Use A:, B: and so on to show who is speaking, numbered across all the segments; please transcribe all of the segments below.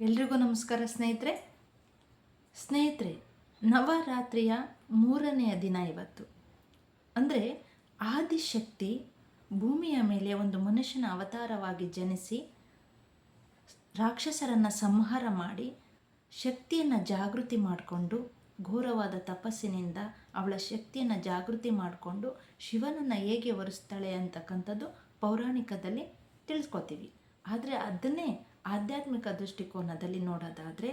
A: ಎಲ್ರಿಗೂ ನಮಸ್ಕಾರ ಸ್ನೇಹಿತರೆ. ಸ್ನೇಹಿತರೆ, ನವರಾತ್ರಿಯ ಮೂರನೆಯ ದಿನ ಇವತ್ತು. ಅಂದರೆ ಆದಿಶಕ್ತಿ ಭೂಮಿಯ ಮೇಲೆ ಒಂದು ಮನುಷ್ಯನ ಅವತಾರವಾಗಿ ಜನಿಸಿ ರಾಕ್ಷಸರನ್ನು ಸಂಹಾರ ಮಾಡಿ ಶಕ್ತಿಯನ್ನು ಜಾಗೃತಿ ಮಾಡಿಕೊಂಡು ಘೋರವಾದ ತಪಸ್ಸಿನಿಂದ ಅವಳ ಶಕ್ತಿಯನ್ನು ಜಾಗೃತಿ ಮಾಡಿಕೊಂಡು ಶಿವನನ್ನು ಹೇಗೆ ಒರೆಸ್ತಾಳೆ ಅಂತಕ್ಕಂಥದ್ದು ಪೌರಾಣಿಕದಲ್ಲಿ ತಿಳ್ಕೊತೀವಿ ಆದರೆ ಅದನ್ನೇ ಆಧ್ಯಾತ್ಮಿಕ ದೃಷ್ಟಿಕೋನದಲ್ಲಿ ನೋಡೋದಾದರೆ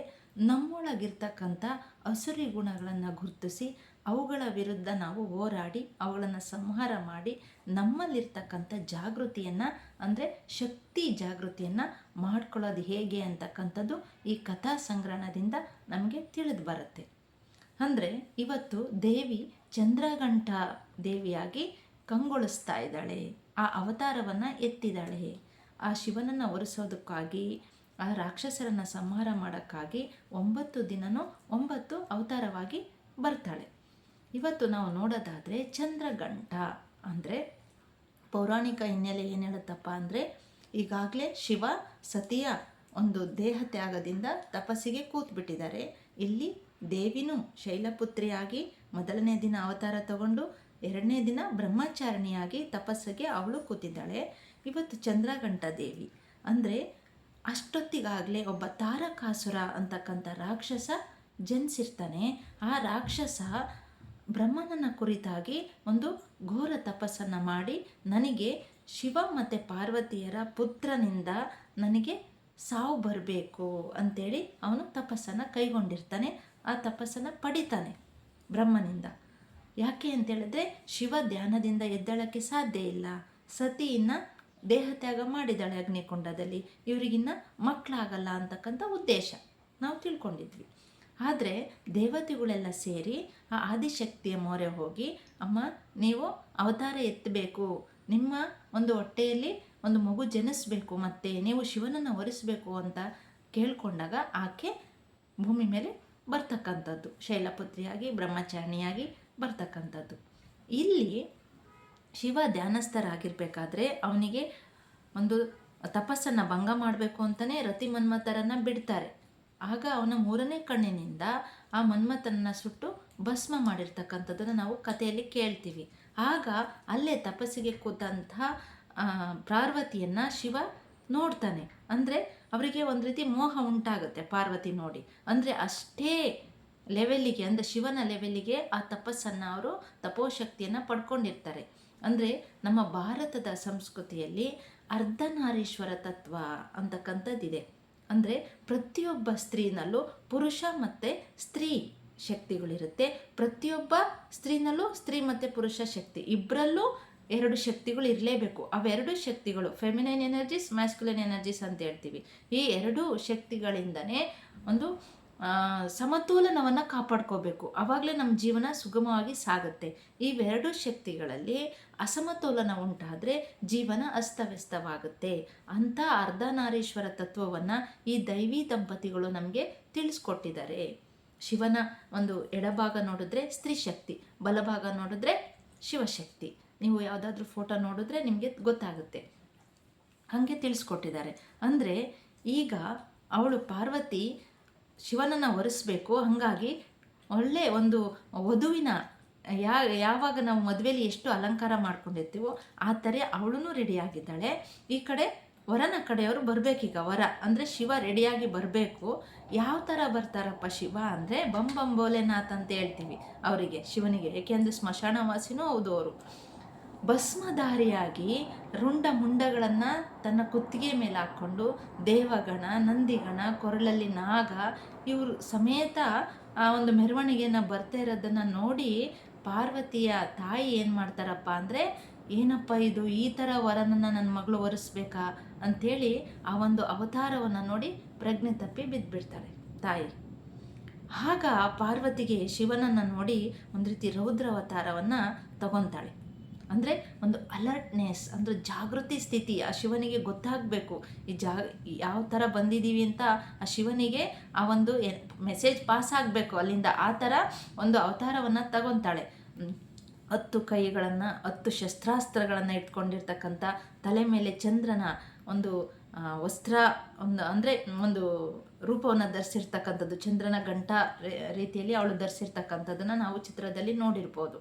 A: ನಮ್ಮೊಳಗಿರ್ತಕ್ಕಂಥ ಅಸುರಿ ಗುಣಗಳನ್ನು ಗುರುತಿಸಿ ಅವುಗಳ ವಿರುದ್ಧ ನಾವು ಹೋರಾಡಿ ಅವುಗಳನ್ನು ಸಂಹಾರ ಮಾಡಿ ನಮ್ಮಲ್ಲಿರ್ತಕ್ಕಂಥ ಜಾಗೃತಿಯನ್ನು ಅಂದರೆ ಶಕ್ತಿ ಜಾಗೃತಿಯನ್ನು ಮಾಡ್ಕೊಳ್ಳೋದು ಹೇಗೆ ಅಂತಕ್ಕಂಥದ್ದು ಈ ಕಥಾ ಸಂಗ್ರಹಣದಿಂದ ನಮಗೆ ತಿಳಿದು ಬರುತ್ತೆ. ಅಂದರೆ ಇವತ್ತು ದೇವಿ ಚಂದ್ರಗಂಟ ದೇವಿಯಾಗಿ ಕಂಗೊಳಿಸ್ತಾ ಇದ್ದಾಳೆ. ಆ ಅವತಾರವನ್ನು ಎತ್ತಿದ್ದಾಳೆ. ಆ ಶಿವನನ್ನು ಒರೆಸೋದಕ್ಕಾಗಿ ಆ ರಾಕ್ಷಸರನ್ನು ಸಂಹಾರ ಮಾಡೋಕ್ಕಾಗಿ ಒಂಬತ್ತು ದಿನನೂ ಒಂಬತ್ತು ಅವತಾರವಾಗಿ ಬರ್ತಾಳೆ. ಇವತ್ತು ನಾವು ನೋಡೋದಾದರೆ ಚಂದ್ರಗಂಟ ಅಂದರೆ ಪೌರಾಣಿಕ ಹಿನ್ನೆಲೆ ಏನು ಹೇಳುತ್ತಪ್ಪ ಅಂದರೆ ಈಗಾಗಲೇ ಶಿವ ಸತಿಯ ಒಂದು ದೇಹ ತ್ಯಾಗದಿಂದ ತಪಸ್ಸಿಗೆ ಕೂತ್ಬಿಟ್ಟಿದ್ದಾರೆ. ಇಲ್ಲಿ ದೇವಿನೂ ಶೈಲಪುತ್ರಿಯಾಗಿ ಮೊದಲನೇ ದಿನ ಅವತಾರ ತಗೊಂಡು ಎರಡನೇ ದಿನ ಬ್ರಹ್ಮಚಾರಣಿಯಾಗಿ ತಪಸ್ಸಿಗೆ ಅವಳು ಕೂತಿದ್ದಾಳೆ. ಇವತ್ತು ಚಂದ್ರಗಂಟ ದೇವಿ. ಅಂದರೆ ಅಷ್ಟೊತ್ತಿಗಾಗಲೇ ಒಬ್ಬ ತಾರಕಾಸುರ ಅಂತಕ್ಕಂಥ ರಾಕ್ಷಸ ಜನಿಸಿರ್ತಾನೆ. ಆ ರಾಕ್ಷಸ ಬ್ರಹ್ಮನನ್ನ ಕುರಿತಾಗಿ ಒಂದು ಘೋರ ತಪಸ್ಸನ್ನು ಮಾಡಿ ನನಗೆ ಶಿವ ಮತ್ತು ಪಾರ್ವತಿಯರ ಪುತ್ರನಿಂದ ನನಗೆ ಸಾವು ಬರಬೇಕು ಅಂತೇಳಿ ಅವನು ತಪಸ್ಸನ್ನು ಕೈಗೊಂಡಿರ್ತಾನೆ. ಆ ತಪಸ್ಸನ್ನು ಪಡಿತಾನೆ ಬ್ರಹ್ಮನಿಂದ. ಯಾಕೆ ಅಂತೇಳಿದ್ರೆ ಶಿವ ಧ್ಯಾನದಿಂದ ಎದ್ದಳಕ್ಕೆ ಸಾಧ್ಯ ಇಲ್ಲ. ಸತಿಯನ್ನು ದೇಹತ್ಯಾಗ ಮಾಡಿದ್ದಾಳೆ ಅಗ್ನಿಕೊಂಡದಲ್ಲಿ. ಇವರಿಗಿನ್ನ ಮಕ್ಕಳಾಗಲ್ಲ ಅಂತಕ್ಕಂಥ ಉದ್ದೇಶ ನಾವು ತಿಳ್ಕೊಂಡಿದ್ವಿ. ಆದರೆ ದೇವತೆಗಳೆಲ್ಲ ಸೇರಿ ಆ ಆದಿಶಕ್ತಿಯ ಮೊರೆ ಹೋಗಿ, ಅಮ್ಮ, ನೀವು ಅವತಾರ ಎತ್ತಬೇಕು. ನಿಮ್ಮ ಒಂದು ಹೊಟ್ಟೆಯಲ್ಲಿ ಒಂದು ಮಗು ಜನಿಸಬೇಕು ಮತ್ತೆ ನೀವು ಶಿವನನ್ನು ಒರೆಸಬೇಕು ಅಂತ ಕೇಳಿಕೊಂಡಾಗ ಆಕೆ ಭೂಮಿ ಮೇಲೆ ಬರ್ತಕ್ಕಂಥದ್ದು. ಶೈಲಪುತ್ರಿಯಾಗಿ, ಬ್ರಹ್ಮಚಾರಣಿಯಾಗಿ ಬರ್ತಕ್ಕಂಥದ್ದು. ಇಲ್ಲಿ ಶಿವ ಧ್ಯಾನಸ್ಥರಾಗಿರ್ಬೇಕಾದ್ರೆ ಅವನಿಗೆ ಒಂದು ತಪಸ್ಸನ್ನು ಭಂಗ ಮಾಡಬೇಕು ಅಂತಲೇ ರತಿ ಮನ್ಮಥರನ್ನು ಬಿಡ್ತಾರೆ. ಆಗ ಅವನ ಮೂರನೇ ಕಣ್ಣಿನಿಂದ ಆ ಮನ್ಮಥನನ್ನು ಸುಟ್ಟು ಭಸ್ಮ ಮಾಡಿರ್ತಕ್ಕಂಥದ್ದನ್ನು ನಾವು ಕಥೆಯಲ್ಲಿ ಕೇಳ್ತೀವಿ. ಆಗ ಅಲ್ಲೇ ತಪಸ್ಸಿಗೆ ಕೂತಂತಹ ಪಾರ್ವತಿಯನ್ನು ಶಿವ ನೋಡ್ತಾನೆ. ಅಂದರೆ ಅವರಿಗೆ ಒಂದು ರೀತಿ ಮೋಹ ಉಂಟಾಗುತ್ತೆ ಪಾರ್ವತಿ ನೋಡಿ. ಅಂದರೆ ಅಷ್ಟೇ ಲೆವೆಲ್ಲಿಗೆ ಅಂದರೆ ಶಿವನ ಲೆವೆಲ್ಲಿಗೆ ಆ ತಪಸ್ಸನ್ನು ಅವರು ತಪೋಶಕ್ತಿಯನ್ನು ಪಡ್ಕೊಂಡಿರ್ತಾರೆ. ಅಂದರೆ ನಮ್ಮ ಭಾರತದ ಸಂಸ್ಕೃತಿಯಲ್ಲಿ ಅರ್ಧನಾರೀಶ್ವರ ತತ್ವ ಅಂತಕ್ಕಂಥದ್ದಿದೆ. ಅಂದರೆ ಪ್ರತಿಯೊಬ್ಬ ಸ್ತ್ರೀನಲ್ಲೂ ಪುರುಷ ಮತ್ತು ಸ್ತ್ರೀ ಶಕ್ತಿಗಳಿರುತ್ತೆ. ಪ್ರತಿಯೊಬ್ಬ ಸ್ತ್ರೀನಲ್ಲೂ ಸ್ತ್ರೀ ಮತ್ತು ಪುರುಷ ಶಕ್ತಿ. ಇಬ್ಬರಲ್ಲೂ ಎರಡು ಶಕ್ತಿಗಳು ಇರಲೇಬೇಕು. ಅವೆರಡು ಶಕ್ತಿಗಳು ಫೆಮಿನೈನ್ ಎನರ್ಜೀಸ್ ಮ್ಯಾಸ್ಕ್ಯುಲೈನ್ ಎನರ್ಜೀಸ್ ಅಂತ ಹೇಳ್ತೀವಿ. ಈ ಎರಡೂ ಶಕ್ತಿಗಳಿಂದನೇ ಒಂದು ಸಮತೋಲನವನ್ನು ಕಾಪಾಡ್ಕೋಬೇಕು. ಆವಾಗಲೇ ನಮ್ಮ ಜೀವನ ಸುಗಮವಾಗಿ ಸಾಗುತ್ತೆ. ಇವೆರಡು ಶಕ್ತಿಗಳಲ್ಲಿ ಅಸಮತೋಲನ ಉಂಟಾದರೆ ಜೀವನ ಅಸ್ತವ್ಯಸ್ತವಾಗುತ್ತೆ. ಅಂಥ ಅರ್ಧನಾರೀಶ್ವರ ತತ್ವವನ್ನು ಈ ದೈವಿ ದಂಪತಿಗಳು ನಮಗೆ ತಿಳಿಸ್ಕೊಟ್ಟಿದ್ದಾರೆ. ಶಿವನ ಒಂದು ಎಡಭಾಗ ನೋಡಿದ್ರೆ ಸ್ತ್ರೀ ಶಕ್ತಿ, ಬಲಭಾಗ ನೋಡಿದ್ರೆ ಶಿವಶಕ್ತಿ ನೀವು ಯಾವುದಾದ್ರೂ ಫೋಟೋ ನೋಡಿದ್ರೆ ನಿಮಗೆ ಗೊತ್ತಾಗುತ್ತೆ. ಹಾಗೆ ತಿಳಿಸ್ಕೊಟ್ಟಿದ್ದಾರೆ. ಅಂದರೆ ಈಗ ಅವಳು ಪಾರ್ವತಿ ಶಿವನನ್ನು ಒರೆಸ್ಬೇಕು. ಹಾಗಾಗಿ ಒಳ್ಳೆ ಒಂದು ವಧುವಿನ ಯಾ, ಯಾವಾಗ ನಾವು ಮದುವೆಯಲ್ಲಿ ಎಷ್ಟು ಅಲಂಕಾರ ಮಾಡ್ಕೊಂಡಿರ್ತೀವೋ ಆ ಥರ ಅವಳೂ ರೆಡಿಯಾಗಿದ್ದಾಳೆ ಈ ಕಡೆ ವರನ ಕಡೆಯವರು ಬರಬೇಕೀಗ ವರ ಅಂದರೆ ಶಿವ ರೆಡಿಯಾಗಿ ಬರಬೇಕು. ಯಾವ ಥರ ಬರ್ತಾರಪ್ಪ ಶಿವ ಅಂದರೆ ಬಂ ಬಂಬೋಲೆನಾಥ್ ಅಂತ ಹೇಳ್ತೀವಿ ಅವರಿಗೆ, ಶಿವನಿಗೆ. ಏಕೆಂದರೆ ಸ್ಮಶಾನವಾಸಿನೂ ಹೌದು ಅವರು. ಭಸ್ಮಧಾರಿಯಾಗಿ ರುಂಡ ಮುಂಡಗಳನ್ನು ತನ್ನ ಕುತ್ತಿಗೆ ಮೇಲೆ ಹಾಕ್ಕೊಂಡು ದೇವಗಣ, ನಂದಿಗಣ, ಕೊರಳಲ್ಲಿ ನಾಗ ಇವರು ಸಮೇತ ಆ ಒಂದು ಮೆರವಣಿಗೆಯನ್ನು ಬರ್ತಾ ಇರೋದನ್ನು ನೋಡಿ ಪಾರ್ವತಿಯ ತಾಯಿ ಏನು ಮಾಡ್ತಾರಪ್ಪ ಅಂದರೆ, ಏನಪ್ಪ ಇದು ಈ ಥರ ವರನನ್ನು ನನ್ನ ಮಗಳು ಒರೆಸ್ಬೇಕಾ? ಅಂಥೇಳಿ ಆ ಒಂದು ಅವತಾರವನ್ನು ನೋಡಿ ಪ್ರಜ್ಞೆ ತಪ್ಪಿ ಬಿದ್ದುಬಿಡ್ತಾಳೆ ತಾಯಿ. ಆಗ ಪಾರ್ವತಿಗೆ ಶಿವನನ್ನು ನೋಡಿ ಒಂದು ರೀತಿ ರೌದ್ರ ಅವತಾರವನ್ನು ತಗೊತಾಳೆ. ಅಂದರೆ ಒಂದು ಅಲರ್ಟ್ನೆಸ್ ಅಂದರೆ ಜಾಗೃತಿ ಸ್ಥಿತಿ ಆ ಶಿವನಿಗೆ ಗೊತ್ತಾಗಬೇಕು. ಈ ಜಾ, ಯಾವ ಥರ ಬಂದಿದ್ದೀವಿ ಅಂತ ಆ ಶಿವನಿಗೆ ಆ ಒಂದು ಮೆಸೇಜ್ ಪಾಸ್ ಆಗಬೇಕು. ಅಲ್ಲಿಂದ ಆ ಥರ ಒಂದು ಅವತಾರವನ್ನು ತಗೊತಾಳೆ. ಹತ್ತು ಕೈಗಳನ್ನು, ಹತ್ತು ಶಸ್ತ್ರಾಸ್ತ್ರಗಳನ್ನು ಇಟ್ಕೊಂಡಿರ್ತಕ್ಕಂಥ ತಲೆ ಮೇಲೆ ಚಂದ್ರನ ಒಂದು ವಸ್ತ್ರ ಒಂದು, ಅಂದರೆ ಒಂದು ರೂಪವನ್ನು ಧರಿಸಿರ್ತಕ್ಕಂಥದ್ದು. ಚಂದ್ರನ ಗಂಟ ರೀತಿಯಲ್ಲಿ ಅವಳು ಧರಿಸಿರ್ತಕ್ಕಂಥದ್ದನ್ನು ನಾವು ಚಿತ್ರದಲ್ಲಿ ನೋಡಿರ್ಬೋದು.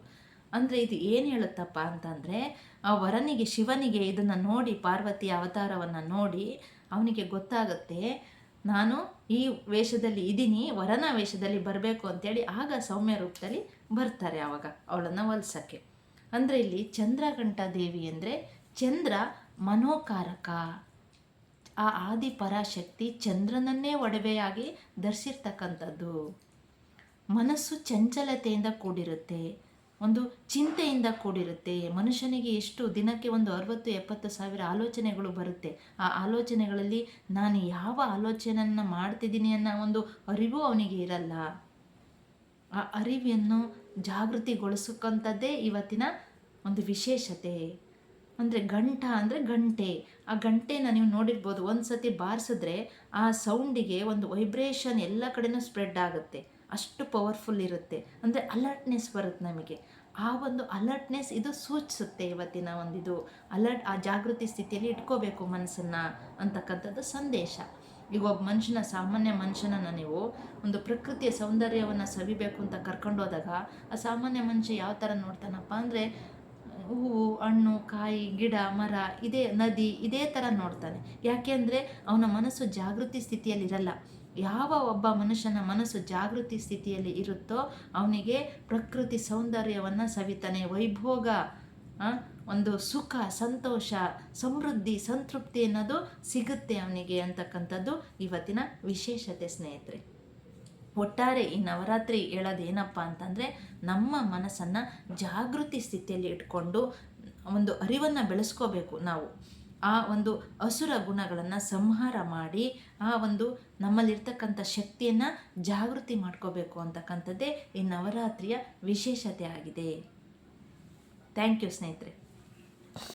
A: ಅಂದರೆ ಇದು ಏನು ಹೇಳುತ್ತಪ್ಪ ಅಂತಂದರೆ, ಆ ವರನಿಗೆ, ಶಿವನಿಗೆ ಇದನ್ನು ನೋಡಿ, ಪಾರ್ವತಿ ಅವತಾರವನ್ನು ನೋಡಿ ಅವನಿಗೆ ಗೊತ್ತಾಗುತ್ತೆ, ನಾನು ಈ ವೇಷದಲ್ಲಿ ಇದ್ದೀನಿ ವರನ ವೇಷದಲ್ಲಿ ಬರಬೇಕು ಅಂತೇಳಿ ಆಗ ಸೌಮ್ಯ ರೂಪದಲ್ಲಿ ಬರ್ತಾರೆ ಆವಾಗ ಅವಳನ್ನು ಹೊಲ್ಸೋಕ್ಕೆ. ಅಂದರೆ ಇಲ್ಲಿ ಚಂದ್ರಘಂಟ ದೇವಿ ಅಂದರೆ ಚಂದ್ರ ಮನೋಕಾರಕ. ಆ ಆದಿ ಪರಾಶಕ್ತಿ ಚಂದ್ರನನ್ನೇ ಒಡವೆಯಾಗಿ ಧರಿಸಿರ್ತಕ್ಕಂಥದ್ದು ಮನಸ್ಸು ಚಂಚಲತೆಯಿಂದ ಕೂಡಿರುತ್ತೆ. ಒಂದು ಚಿಂತೆಯಿಂದ ಕೂಡಿರುತ್ತೆ. ಮನುಷ್ಯನಿಗೆ ಎಷ್ಟು ದಿನಕ್ಕೆ ಒಂದು ಅರವತ್ತು, ಎಪ್ಪತ್ತು ಸಾವಿರ ಆಲೋಚನೆಗಳು ಬರುತ್ತೆ. ಆ ಆಲೋಚನೆಗಳಲ್ಲಿ ನಾನು ಯಾವ ಆಲೋಚನೆಯನ್ನು ಮಾಡ್ತಿದ್ದೀನಿ ಅನ್ನೋ ಒಂದು ಅರಿವು ಅವನಿಗೆ ಇರಲ್ಲ. ಆ ಅರಿವನ್ನು ಜಾಗೃತಿಗೊಳಿಸಕ್ಕಂಥದ್ದೇ ಇವತ್ತಿನ ಒಂದು ವಿಶೇಷತೆ. ಅಂದರೆ ಗಂಟ ಅಂದರೆ ಗಂಟೆ. ಆ ಗಂಟೆನ ನೀವು ನೋಡಿರ್ಬೋದು ಒಂದು ಸತಿ ಬಾರಿಸಿದ್ರೆ ಆ ಸೌಂಡಿಗೆ ಒಂದು ವೈಬ್ರೇಷನ್ ಎಲ್ಲ ಕಡೆನೂ ಸ್ಪ್ರೆಡ್ ಆಗುತ್ತೆ. ಅಷ್ಟು ಪವರ್ಫುಲ್ ಇರುತ್ತೆ. ಅಂದರೆ ಅಲರ್ಟ್ನೆಸ್ ಬರುತ್ತೆ ನಮಗೆ. ಆ ಒಂದು ಅಲರ್ಟ್ನೆಸ್ ಇದು ಸೂಚಿಸುತ್ತೆ ಇವತ್ತಿನ ಒಂದಿದು. ಅಲರ್ಟ್ ಆ ಜಾಗೃತಿ ಸ್ಥಿತಿಯಲ್ಲಿ ಇಟ್ಕೋಬೇಕು ಮನಸ್ಸನ್ನು ಅಂತಕ್ಕಂಥದ್ದು ಸಂದೇಶ. ಈಗ ಒಬ್ಬ ಮನುಷ್ಯನ, ಸಾಮಾನ್ಯ ಮನುಷ್ಯನನ್ನು ನೀವು ಒಂದು ಪ್ರಕೃತಿಯ ಸೌಂದರ್ಯವನ್ನು ಸವಿಬೇಕು ಅಂತ ಕರ್ಕೊಂಡೋದಾಗ, ಆ ಸಾಮಾನ್ಯ ಮನುಷ್ಯ ಯಾವ ಥರ ನೋಡ್ತಾನಪ್ಪ ಅಂದರೆ ಹೂವು, ಹಣ್ಣು, ಕಾಯಿ, ಗಿಡ, ಮರ, ಇದೇ ನದಿ, ಇದೇ ಥರ ನೋಡ್ತಾನೆ. ಯಾಕೆ ಅಂದರೆ ಅವನ ಮನಸ್ಸು ಜಾಗೃತಿ ಸ್ಥಿತಿಯಲ್ಲಿರಲ್ಲ. ಯಾವ ಒಬ್ಬ ಮನುಷ್ಯನ ಮನಸ್ಸು ಜಾಗೃತಿ ಸ್ಥಿತಿಯಲ್ಲಿ ಇರುತ್ತೋ ಅವನಿಗೆ ಪ್ರಕೃತಿ ಸೌಂದರ್ಯವನ್ನು ಸವಿತಾನೆ. ವೈಭೋಗ ಒಂದು ಸುಖ, ಸಂತೋಷ, ಸಮೃದ್ಧಿ, ಸಂತೃಪ್ತಿ ಅನ್ನೋದು ಸಿಗುತ್ತೆ ಅವನಿಗೆ ಅಂತಕ್ಕಂಥದ್ದು ಇವತ್ತಿನ ವಿಶೇಷತೆ ಸ್ನೇಹಿತರೆ. ಒಟ್ಟಾರೆ ಈ ನವರಾತ್ರಿ ಹೇಳೋದೇನಪ್ಪ ಅಂತಂದರೆ ನಮ್ಮ ಮನಸ್ಸನ್ನು ಜಾಗೃತಿ ಸ್ಥಿತಿಯಲ್ಲಿ ಇಟ್ಕೊಂಡು ಒಂದು ಅರಿವನ್ನು ಬೆಳೆಸ್ಕೋಬೇಕು ನಾವು. ಆ ಒಂದು ಅಸುರ ಗುಣಗಳನ್ನು ಸಂಹಾರ ಮಾಡಿ ಆ ಒಂದು ನಮ್ಮಲ್ಲಿರ್ತಕ್ಕಂಥ ಶಕ್ತಿಯನ್ನು ಜಾಗೃತಿ ಮಾಡ್ಕೋಬೇಕು ಅಂತಕ್ಕಂಥದ್ದೇ ಈ ನವರಾತ್ರಿಯ ವಿಶೇಷತೆ ಆಗಿದೆ. ಥ್ಯಾಂಕ್ ಯು ಸ್ನೇಹಿತರೆ.